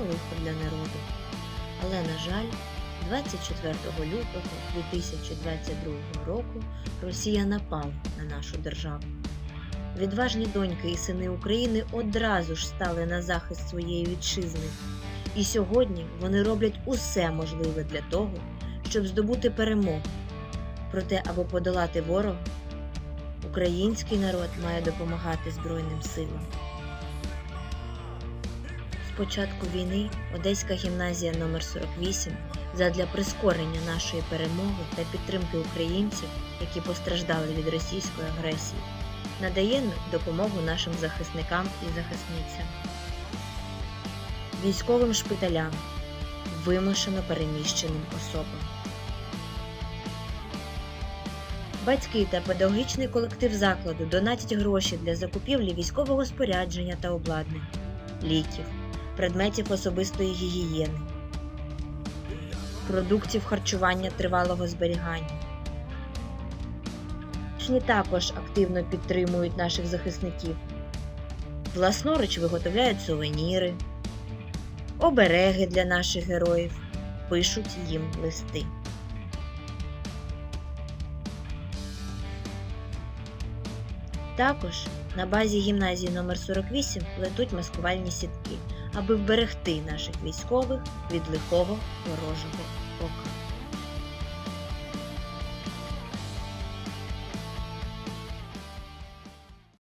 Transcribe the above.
лихо для народу. Але, на жаль, 24 лютого 2022 року Росія напала на нашу державу. Відважні доньки і сини України одразу ж стали на захист своєї вітчизни. І сьогодні вони роблять усе можливе для того, щоб здобути перемогу. Проте, аби подолати ворога, український народ має допомагати Збройним силам. Початку війни Одеська гімназія номер 48 задля прискорення нашої перемоги та підтримки українців, які постраждали від російської агресії, надає допомогу нашим захисникам і захисницям, військовим шпиталям, вимушено переміщеним особам. Батьки та педагогічний колектив закладу донатять гроші для закупівлі військового спорядження та обладнання, ліків, предметів особистої гігієни, продуктів харчування тривалого зберігання. Учні також активно підтримують наших захисників. Власноруч виготовляють сувеніри, обереги для наших героїв, пишуть їм листи. Також на базі гімназії номер 48 плетуть маскувальні сітки, аби вберегти наших військових від лихого ворожого ока.